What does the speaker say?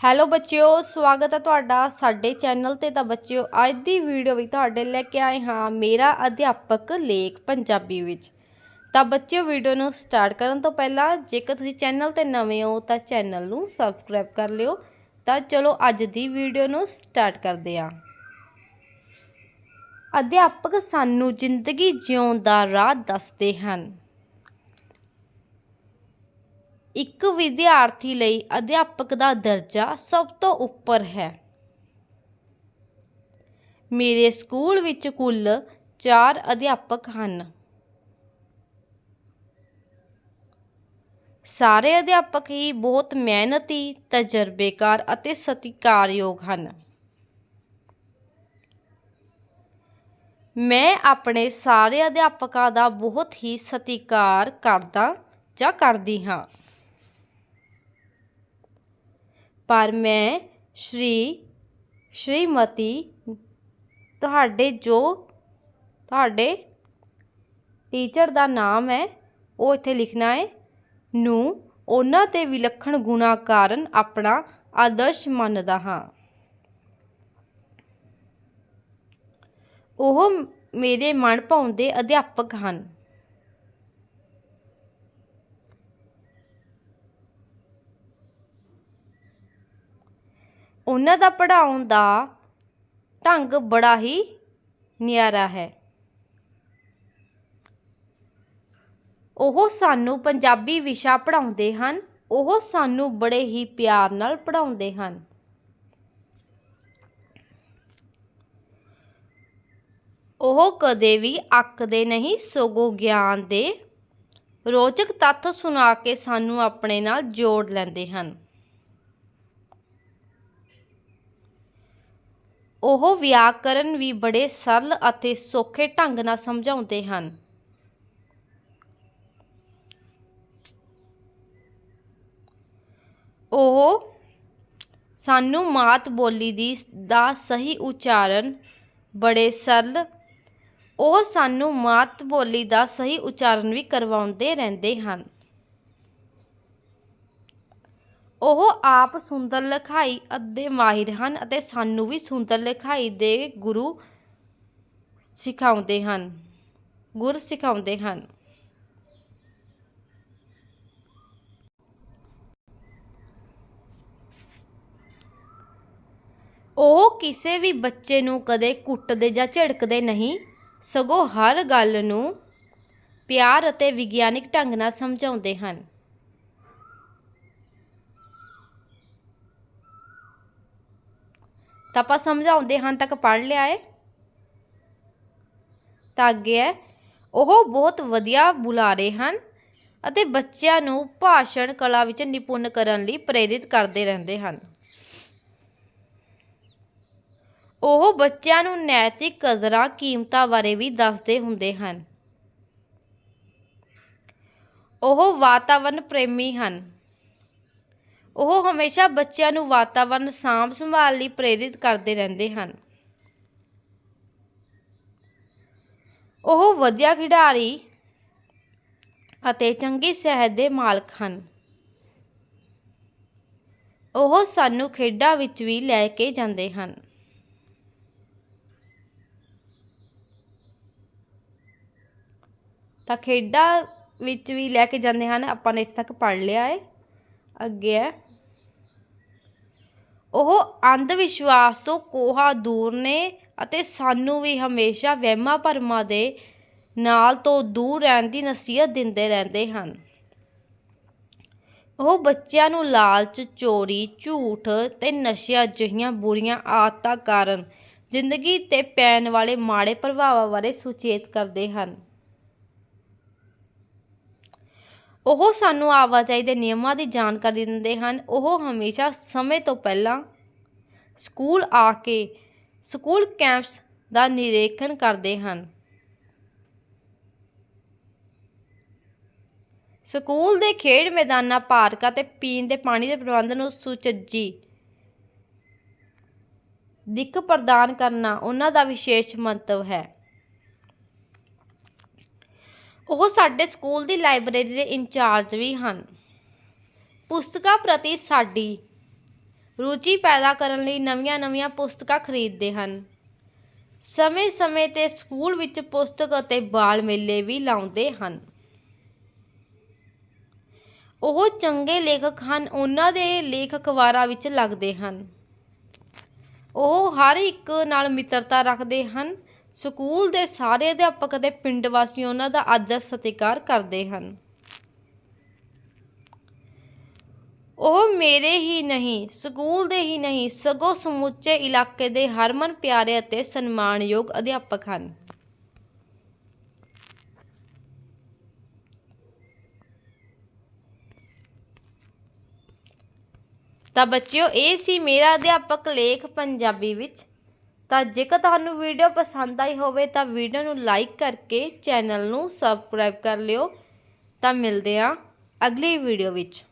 Hello ਬੱਚਿਓ, ਸਵਾਗਤ ਹੈ ਤੁਹਾਡਾ ਸਾਡੇ ਚੈਨਲ ਤੇ। ਤਾਂ ਬੱਚਿਓ, ਅੱਜ ਦੀ ਵੀਡੀਓ ਵੀ ਤੁਹਾਡੇ ਲੈ ਕੇ ਆਏ ਹਾਂ ਮੇਰਾ ਅਧਿਆਪਕ ਲੇਖ ਪੰਜਾਬੀ ਵਿੱਚ। ਤਾਂ ਬੱਚਿਓ ਵੀਡੀਓ ਨੂੰ ਸਟਾਰਟ ਕਰਨ ਤੋਂ ਪਹਿਲਾਂ ਜੇਕਰ ਤੁਸੀਂ ਚੈਨਲ ਤੇ ਨਵੇਂ ਹੋ ਤਾਂ ਚੈਨਲ ਨੂੰ ਸਬਸਕ੍ਰਾਈਬ ਕਰ ਲਿਓ। ਤਾਂ ਚਲੋ ਅੱਜ ਦੀ ਵੀਡੀਓ ਨੂੰ ਸਟਾਰਟ ਕਰਦੇ ਹਾਂ। ਅਧਿਆਪਕ ਸਾਨੂੰ ਜ਼ਿੰਦਗੀ ਜਿਉਣ ਦਾ ਰਾਹ ਦੱਸਦੇ ਹਨ। ਇੱਕ ਵਿਦਿਆਰਥੀ ਲਈ ਅਧਿਆਪਕ ਦਾ ਦਰਜਾ ਸਭ ਤੋਂ ਉੱਪਰ ਹੈ। ਮੇਰੇ ਸਕੂਲ ਵਿੱਚ ਕੁੱਲ 4 ਅਧਿਆਪਕ ਹਨ। ਸਾਰੇ ਅਧਿਆਪਕ ਹੀ ਬਹੁਤ ਮਿਹਨਤੀ, ਤਜਰਬੇਕਾਰ ਅਤੇ ਸਤਿਕਾਰਯੋਗ ਹਨ। ਮੈਂ ਆਪਣੇ ਸਾਰੇ ਅਧਿਆਪਕਾਂ ਦਾ ਬਹੁਤ ਹੀ ਸਤਿਕਾਰ ਕਰਦਾ ਜਾਂ ਕਰਦੀ ਹਾਂ। ਪਰ ਮੈਂ ਸ਼੍ਰੀ, ਸ਼੍ਰੀਮਤੀ ਤੁਹਾਡੇ ਜੋ ਤੁਹਾਡੇ ਟੀਚਰ ਦਾ ਨਾਮ ਹੈ, ਉਹ ਇੱਥੇ ਲਿਖਣਾ ਹੈ। ਨੂੰ ਉਹਨਾਂ ਦੇ ਵਿਲੱਖਣ ਗੁਣਾਂ ਕਾਰਨ ਆਪਣਾ ਆਦਰਸ਼ ਮੰਨਦਾ ਹਾਂ। ਉਹ ਮੇਰੇ ਮਨ ਭਾਉਂਦੇ ਅਧਿਆਪਕ ਹਨ। ਉਹਨਾਂ ਦਾ ਪੜ੍ਹਾਉਣ ਦਾ ਢੰਗ ਬੜਾ ਹੀ ਨਿਆਰਾ ਹੈ। ਉਹ ਸਾਨੂੰ ਪੰਜਾਬੀ ਵਿਸ਼ਾ ਪੜ੍ਹਾਉਂਦੇ ਹਨ, ਉਹ ਸਾਨੂੰ ਬੜੇ ਹੀ ਪਿਆਰ ਨਾਲ ਪੜ੍ਹਾਉਂਦੇ ਹਨ। ਉਹ ਕਦੇ ਵੀ ਅੱਕਦੇ ਨਹੀਂ, ਸਗੋਂ ਗਿਆਨ ਦੇ ਰੋਚਕ ਤੱਥ ਸੁਣਾ ਕੇ ਸਾਨੂੰ ਆਪਣੇ ਨਾਲ ਜੋੜ ਲੈਂਦੇ ਹਨ। ਉਹ ਵਿਆਕਰਨ ਵੀ ਬੜੇ ਸਰਲ ਅਤੇ ਸੌਖੇ ਢੰਗ ਨਾਲ ਸਮਝਾਉਂਦੇ ਹਨ। ਉਹ ਸਾਨੂੰ ਮਾਤ ਬੋਲੀ ਦੀ ਦਾ ਸਹੀ ਉਚਾਰਨ ਬੜੇ ਸਰਲ, ਉਹ ਸਾਨੂੰ ਮਾਤ ਬੋਲੀ ਦਾ ਸਹੀ ਉਚਾਰਨ ਵੀ ਕਰਵਾਉਂਦੇ ਰਹਿੰਦੇ ਹਨ। ਉਹ ਆਪ ਸੁੰਦਰ ਲਿਖਾਈ ਅੱਧੇ ਮਾਹਿਰ ਹਨ ਅਤੇ ਸਾਨੂੰ ਵੀ ਸੁੰਦਰ ਲਿਖਾਈ ਦੇ ਗੁਰੂ ਸਿਖਾਉਂਦੇ ਹਨ, ਗੁਰ ਸਿਖਾਉਂਦੇ ਹਨ। ਉਹ ਕਿਸੇ ਵੀ ਬੱਚੇ ਨੂੰ ਕਦੇ ਕੁੱਟਦੇ ਜਾਂ ਝਿੜਕਦੇ ਨਹੀਂ, ਸਗੋਂ ਹਰ ਗੱਲ ਨੂੰ ਪਿਆਰ ਅਤੇ ਵਿਗਿਆਨਿਕ ਢੰਗ ਨਾਲ ਸਮਝਾਉਂਦੇ ਹਨ। ਤਾਂ ਆਪਾਂ ਸਮਝਾਉਂਦੇ ਹਨ ਤੱਕ ਪੜ੍ਹ ਲਿਆ ਏ ਤਾਂ ਅੱਗੇ ਹੈ। ਉਹ ਬਹੁਤ ਵਧੀਆ ਬੁਲਾਰੇ ਹਨ ਅਤੇ ਬੱਚਿਆਂ ਨੂੰ ਭਾਸ਼ਣ ਕਲਾ ਵਿੱਚ ਨਿਪੁੰਨ ਕਰਨ ਲਈ ਪ੍ਰੇਰਿਤ ਕਰਦੇ ਰਹਿੰਦੇ ਹਨ। ਉਹ ਬੱਚਿਆਂ ਨੂੰ ਨੈਤਿਕ ਕਦਰਾਂ, ਕੀਮਤਾਂ ਬਾਰੇ ਵੀ ਦੱਸਦੇ ਹੁੰਦੇ ਹਨ। ਉਹ ਵਾਤਾਵਰਣ ਪ੍ਰੇਮੀ ਹਨ। ਉਹ ਹਮੇਸ਼ਾ ਬੱਚਿਆਂ ਨੂੰ ਵਾਤਾਵਰਣ ਸਾਂਭ ਸੰਭਾਲ ਲਈ ਪ੍ਰੇਰਿਤ ਕਰਦੇ ਰਹਿੰਦੇ ਹਨ। ਉਹ ਵਧੀਆ ਖਿਡਾਰੀ ਅਤੇ ਚੰਗੀ ਸਿਹਤ ਦੇ ਮਾਲਕ ਹਨ। ਉਹ ਸਾਨੂੰ ਖੇਡਾਂ ਵਿੱਚ ਵੀ ਲੈ ਕੇ ਜਾਂਦੇ ਹਨ। ਤਾਂ ਖੇਡਾਂ ਵਿੱਚ ਵੀ ਲੈ ਕੇ ਜਾਂਦੇ ਹਨ। ਆਪਾਂ ਨੇ ਇੱਥੇ ਤੱਕ ਪੜ੍ਹ ਲਿਆ ਹੈ। ਅੱਗੇ ਹੈ। ਉਹ ਅੰਧ ਵਿਸ਼ਵਾਸ ਤੋਂ ਕੋਹਾ ਦੂਰ ਨੇ ਅਤੇ ਸਾਨੂੰ ਵੀ ਹਮੇਸ਼ਾ ਵਹਿਮਾਂ ਭਰਮਾਂ ਦੇ ਨਾਲ ਤੋਂ ਦੂਰ ਰਹਿਣ ਦੀ ਨਸੀਹਤ ਦਿੰਦੇ ਰਹਿੰਦੇ ਹਨ। ਉਹ ਬੱਚਿਆਂ ਨੂੰ ਲਾਲਚ, ਚੋਰੀ, ਝੂਠ ਤੇ ਨਸ਼ਿਆਂ ਜਿਹੀਆਂ ਬੁਰੀਆਂ ਆਦਤਾਂ ਕਾਰਨ ਜ਼ਿੰਦਗੀ ਤੇ ਪੈਣ ਵਾਲੇ ਮਾੜੇ ਪ੍ਰਭਾਵਾਂ ਬਾਰੇ ਸੁਚੇਤ ਕਰਦੇ ਹਨ। ਉਹ ਸਾਨੂੰ ਆਵਾਜਾਈ ਦੇ ਨਿਯਮਾਂ ਦੀ ਜਾਣਕਾਰੀ ਦਿੰਦੇ ਹਨ। ਉਹ ਹਮੇਸ਼ਾ ਸਮੇਂ ਤੋਂ ਪਹਿਲਾਂ ਸਕੂਲ ਆ ਕੇ ਸਕੂਲ ਕੈਂਪਸ ਦਾ ਨਿਰੀਖਣ ਕਰਦੇ ਹਨ। ਸਕੂਲ ਦੇ ਖੇਡ ਮੈਦਾਨਾਂ, ਪਾਰਕਾਂ ਤੇ ਪੀਣ ਦੇ ਪਾਣੀ ਦੇ ਪ੍ਰਬੰਧ ਨੂੰ ਸੁਚੱਜੀ ਦਿੱਖ ਪ੍ਰਦਾਨ ਕਰਨਾ ਉਹਨਾਂ ਦਾ ਵਿਸ਼ੇਸ਼ ਮੰਤਵ ਹੈ। ਉਹ ਸਾਡੇ ਸਕੂਲ ਦੀ ਲਾਇਬ੍ਰੇਰੀ ਦੇ ਇੰਚਾਰਜ ਵੀ ਹਨ। ਪੁਸਤਕਾਂ ਪ੍ਰਤੀ ਸਾਡੀ ਰੁਚੀ ਪੈਦਾ ਕਰਨ ਲਈ ਨਵੀਆਂ-ਨਵੀਆਂ ਪੁਸਤਕਾਂ ਖਰੀਦਦੇ ਹਨ। ਸਮੇਂ-ਸਮੇਂ ਤੇ ਸਕੂਲ ਵਿੱਚ ਪੁਸਤਕ ਅਤੇ ਬਾਲ ਮੇਲੇ ਵੀ ਲਾਉਂਦੇ ਹਨ। ਉਹ ਚੰਗੇ ਲੇਖਕ ਹਨ, ਉਹਨਾਂ ਦੇ ਲੇਖ ਅਖਬਾਰਾਂ ਵਿੱਚ ਲੱਗਦੇ ਹਨ। ਉਹ ਹਰ ਇੱਕ ਨਾਲ ਮਿੱਤਰਤਾ ਰੱਖਦੇ ਹਨ ਸਕੂਲ ਦੇ ਸਾਰੇ ਅਧਿਆਪਕ ਅਤੇ ਪਿੰਡ ਵਾਸੀ ਉਹਨਾਂ ਦਾ ਆਦਰ ਸਤਿਕਾਰ ਕਰਦੇ ਹਨ। ਉਹ ਮੇਰੇ ਹੀ ਨਹੀਂ, ਸਕੂਲ ਦੇ ਹੀ ਨਹੀਂ, ਸਗੋਂ ਸਮੁੱਚੇ ਇਲਾਕੇ ਦੇ ਹਰਮਨ ਪਿਆਰੇ ਅਤੇ ਸਨਮਾਨਯੋਗ ਅਧਿਆਪਕ ਹਨ। ਤਾਂ ਬੱਚਿਓ, ਇਹ ਸੀ ਮੇਰਾ ਅਧਿਆਪਕ ਲੇਖ ਪੰਜਾਬੀ ਵਿੱਚ। ਤਾਂ ਜੇਕਰ ਤੁਹਾਨੂੰ ਵੀਡੀਓ ਪਸੰਦ ਆਈ ਹੋਵੇ ਤਾਂ ਵੀਡੀਓ ਨੂੰ ਲਾਈਕ ਕਰਕੇ ਚੈਨਲ ਨੂੰ ਸਬਸਕ੍ਰਾਈਬ ਕਰ ਲਿਓ। ਤਾਂ ਮਿਲਦੇ ਹਾਂ ਅਗਲੀ ਵੀਡੀਓ ਵਿੱਚ।